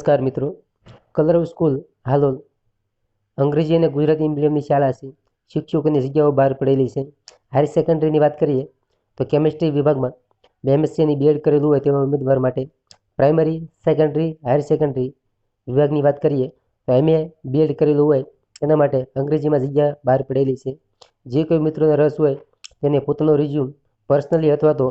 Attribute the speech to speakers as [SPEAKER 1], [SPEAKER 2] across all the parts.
[SPEAKER 1] નમસ્કાર મિત્રો. Colour school, Halol. અંગ્રેજી અને ગુજરાતી મીડિયમની શાળા છે. શિક્ષકોની જગ્યાઓ બહાર પડેલી છે. હાયર સેકન્ડરીની વાત કરીએ, તો કેમિસ્ટ્રી વિભાગમાં બીએમએસસી અને બીએડ કરેલું હોય તેવા ઉમેદવાર માટે પ્રાઇમરી સેકન્ડરી હાયર સેકન્ડરી વિભાગની વાત કરીએ, તો એમએ બીએડ કરેલું હોય એના માટે અંગ્રેજીમાં જગ્યા બહાર પડેલી છે. જે કોઈ મિત્રોને રસ હોય તેને પોતાનો રિઝ્યુમ પર્સનલી અથવા તો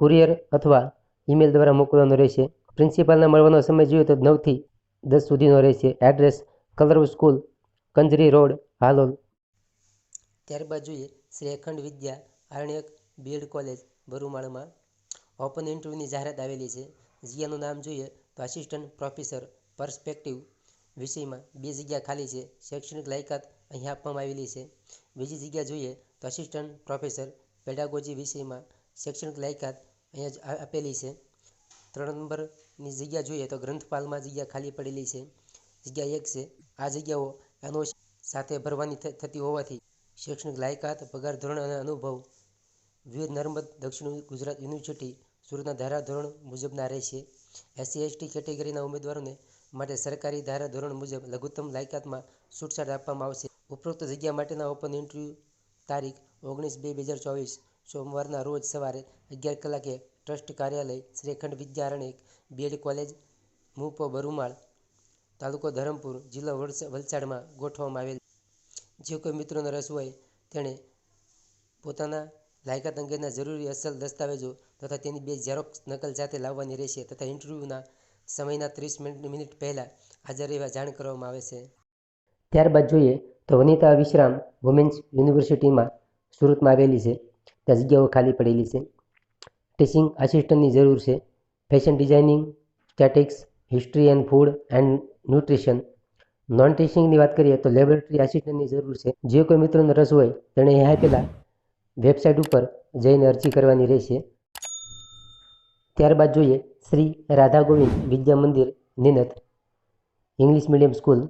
[SPEAKER 1] કુરિયર અથવા ઈમેલ દ્વારા મોકલવાનો રહેશે. પ્રિન્સિપાલને મળવાનો સમય જોઈએ તો નવથી દસ સુધીનો રહેશે. Address, Kalrav school, Kanjari road, Halol. ત્યારબાદ જોઈએ શ્રી અખંડ વિદ્યા આરણ્યક બીએડ કોલેજ બરુમાળમાં ઓપન ઇન્ટરવ્યૂની જાહેરાત આવેલી છે. જગ્યાનું નામ જોઈએ તો આસિસ્ટન્ટ પ્રોફેસર પર્સપેક્ટિવ વિષયમાં બે જગ્યા ખાલી છે. શૈક્ષણિક લાયકાત અહીં આપવામાં આવેલી છે. બીજી જગ્યા જોઈએ તો આસિસ્ટન્ટ પ્રોફેસર પેડાગોજી વિષયમાં શૈક્ષણિક લાયકાત અહીંયા જ આપેલી છે. ત્રણ નંબરની જગ્યા જોઈએ તો ગ્રંથપાલમાં જગ્યા ખાલી પડેલી છે. જગ્યા એક છે. આ જગ્યાઓ એનો સાથે ભરવાની થતી હોવાથી શૈક્ષણિક લાયકાત, પગાર ધોરણ અને અનુભવ વિવિધ નર્મદ, દક્ષિણ ગુજરાત યુનિવર્સિટી સુરતના ધારાધોરણ મુજબના રહેશે. એસસી, એસટી કેટેગરીના ઉમેદવારોને માટે સરકારી ધારાધોરણ મુજબ લઘુત્તમ લાયકાતમાં છૂટછાટ આપવામાં આવશે. ઉપરોક્ત જગ્યા માટેના ઓપન ઇન્ટરવ્યૂ તારીખ ઓગણીસ બે બે હજાર ચોવીસ સોમવારના રોજ સવારે અગિયાર કલાકે ટ્રસ્ટ કાર્યાલય, શ્રીખંડ વિદ્યારણ્યક બીએડ કોલેજ, મુપો બરુમાળ તાલુકો ધરમપુર જિલ્લો વલસ- વલસાડમાં ગોઠવવામાં આવેલ જે કોઈ મિત્રોનો રસ હોય તેણે પોતાના લાયકાત અંગેના જરૂરી અસલ દસ્તાવેજો તથા તેની બે ઝેરોક્સ નકલ સાથે લાવવાની રહેશે તથા ઇન્ટરવ્યૂના સમયના ત્રીસ મિનિટ મિનિટ પહેલાં હાજર રહેવા જાણ કરવામાં આવે છે. ત્યારબાદ જોઈએ તો વનિતા વિશ્રામ વુમેન્સ યુનિવર્સિટીમાં સુરતમાં આવેલી છે. ત્યાં જગ્યાઓ ખાલી પડેલી છે. ટીચિંગ આસિસ્ટન્ટની જરૂર છે. Fashion designing, statics, history and food and nutrition. Non ટીચિંગની વાત કરીએ તો લેબોરેટરી આસિસ્ટન્ટની જરૂર છે. જે કોઈ મિત્રોને રસ હોય તેણે એ આપેલા વેબસાઇટ ઉપર જઈને અરજી કરવાની રહેશે. ત્યારબાદ જોઈએ Shri Radha Govind Vidya Mandir, નિનત. English medium school.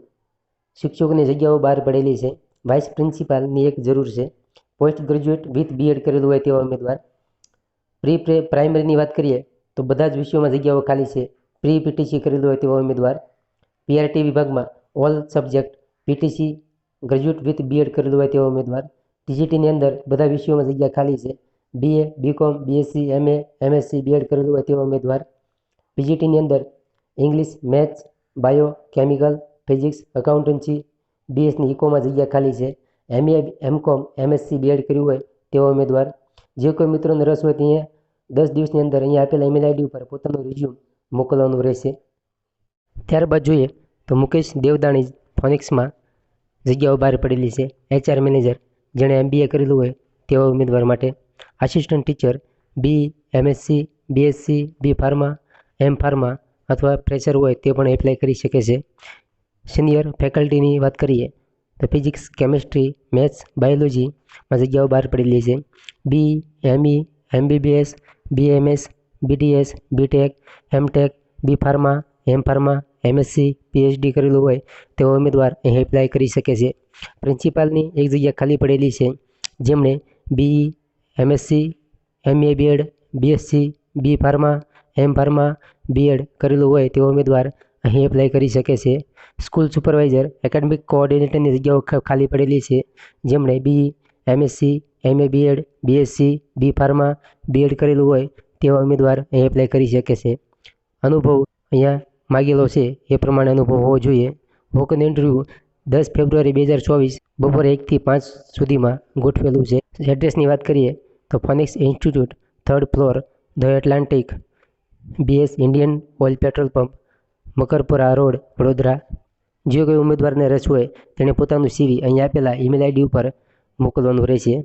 [SPEAKER 1] શિક્ષકોની જગ્યાઓ બહાર પડેલી છે. વાઇસ પ્રિન્સિપાલની એક જરૂર છે. પોસ્ટ ગ્રેજ્યુએટ વિથ બીએડ કરેલું હોય તેવા ઉમેદવાર પ્રી પ્રે પ્રાઇમરીની વાત કરીએ, તો બધા જ વિષયોમાં જગ્યાઓ ખાલી છે. પ્રી પીટીસી કરેલું હોય તેવા ઉમેદવાર. પીઆરટી વિભાગમાં all subject PTC graduate with BEd કરેલું હોય તેવા ઉમેદવાર. ટીજીટીની અંદર બધા વિષયોમાં જગ્યા ખાલી છે. BA BCom BSc MA MSc BEd કરેલું હોય તેવા ઉમેદવાર. પીજીટીની અંદર English, maths, bio, chemical, physics accountancy બીએસની ઇકોમાં જગ્યા ખાલી છે. એમએ એમકોમ એમએસસી બીએડ કર્યું હોય તેવા ઉમેદવાર. જે કોઈ મિત્રોને રસ હોય તે દસ દિવસની અંદર અહીંયા આપેલા ઈમેલ આઈડી ઉપર પોતાનું રિઝ્યુમ મોકલવાનું રહેશે. ત્યારબાદ જોઈએ તો મુકેશ દેવદાણી ફોનિક્સમાં જગ્યાઓ બહાર પડેલી છે. એચઆર મેનેજર જેણે એમબીએ કરેલું હોય તેવા ઉમેદવાર માટે assistant teacher B MSc BSc B pharma M pharma અથવા ફ્રેશર હોય તે પણ એપ્લાય કરી શકે છે. સિનિયર ફેકલ્ટીની વાત કરીએ તો ફિઝિક્સ કેમિસ્ટ્રી મેથ્સ બાયોલોજીમાં જગ્યાઓ બહાર પડેલી છે. B ME MBBS BMS BTS BTech MTech B pharma M pharma MSc PhD કરેલું હોય તેવો ઉમેદવાર અહીં એપ્લાય કરી શકે છે. પ્રિન્સિપાલની એક જગ્યા ખાલી પડેલી છે, જેમણે BE MSc MA BEd BSc B pharma M pharma BEd કરેલું હોય તેવો ઉમેદવાર અહીં એપ્લાય કરી શકે છે. સ્કૂલ સુપરવાઇઝર એકેડમિક કોઓર્ડિનેટરની જગ્યાઓ ખાલી પડેલી છે, જેમણે B MSc MA BEd BSc B pharma BEd કરેલું હોય તેવા ઉમેદવાર અહીં એપ્લાય કરી શકે છે. અનુભવ અહીંયા માગેલો છે એ પ્રમાણે અનુભવ હોવો જોઈએ. વોકન ઇન્ટરવ્યૂ દસ ફેબ્રુઆરી બે હજાર ચોવીસ બપોરે એકથી પાંચ સુધીમાં ગોઠવેલું છે. એડ્રેસની વાત કરીએ તો Phoenix institute third floor the Atlantic BS Indian Oil petrol pump Makarpura road, Vadodara. જે કોઈ ઉમેદવારને રસ હોય તેણે પોતાનું સીવી અહીં આપેલા ઈમેલ આઈડી ઉપર મોકલવાનું રહેશે.